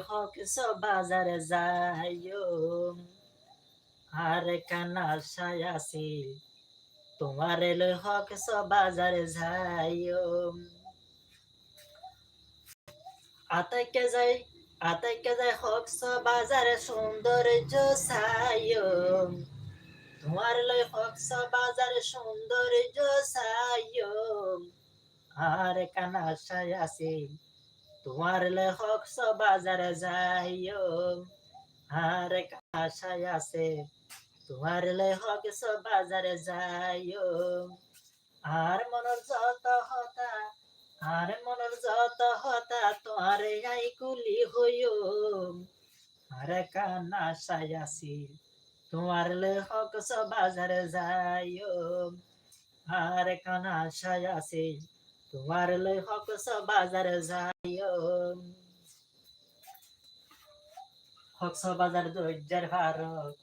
হক বাজারে যাইও আর কানা সায়াসি তোমার এলো হক বাজারে যাইও আতাইকে যাই আতাইকে যাই হক বাজারে সৌন্দর্য সাইও তোমার লই হক বাজারে সৌন্দর্য সাইও আর কানা সায়াসি তোমার লেখক বাজারে যাইও। আর আশায় আছে তোমার লেখক বাজারে যাইও। আর মনের যত হতা, আর মনের যত হতা তোমার আই কুলি হইও। আর কান আশায় আছি তোমার লেখক বাজারে যাইও। আর কান আশায় আছি তোমার লেখক বাজারে যাইও হক বাজার দৈর্যের ভারত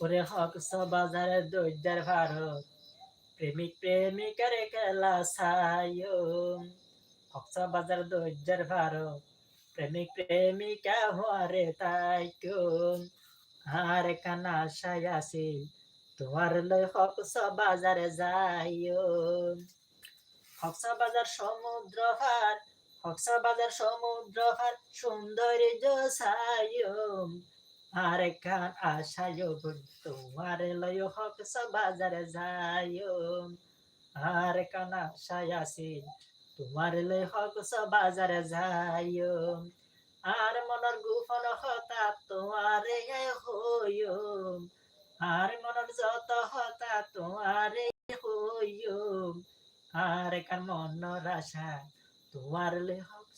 ওরে হক বাজারে দৈর্যের ভারত প্রেমিক প্রেমিকার খেলা সাইও হক বাজার দৈর্যের ভারত প্রেমিক প্রেমিকা হরে তাই আর কানা সায়াসি তোমার লই হক বাজারে যাইও কক্সবাজার সমুদ্র হার কক্সবাজার সমুদ্র হার সৌন্দর্য সায়ম। আর কান আশায় তোমার লয় কক্সবাজার যায়ম। আর কান আশায় আসি তোমার লয় কক্সবাজার যায়ম। আর মনের গুফন হতা তোমার হইম আর মনের যত হতা তোমার হইম আর কার মন রাশা তোমার লে হক